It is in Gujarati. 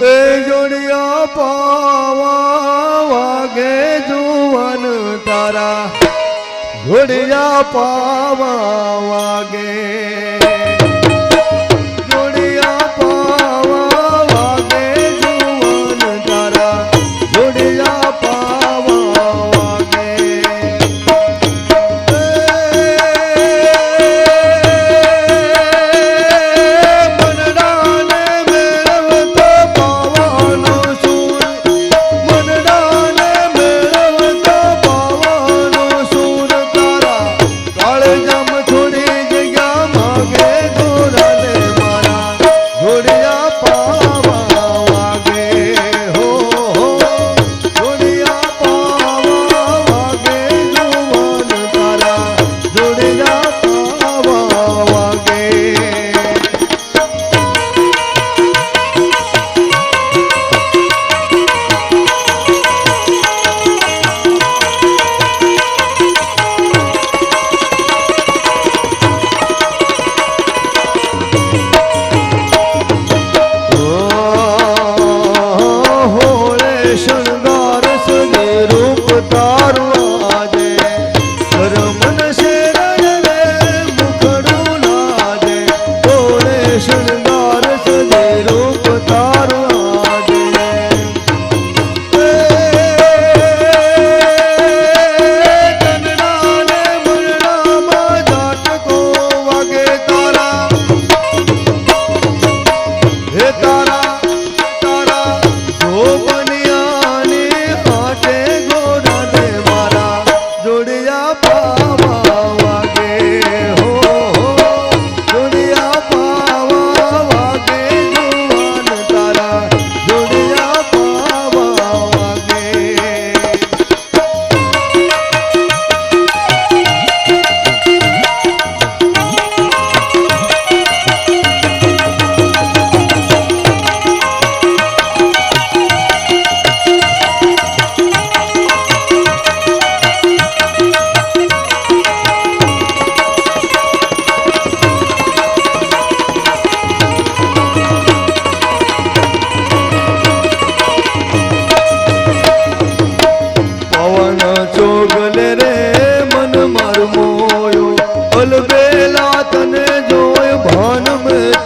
એ જોડિયા પાવા વાગે જુવન તારા. જોડિયા પાવા વાગે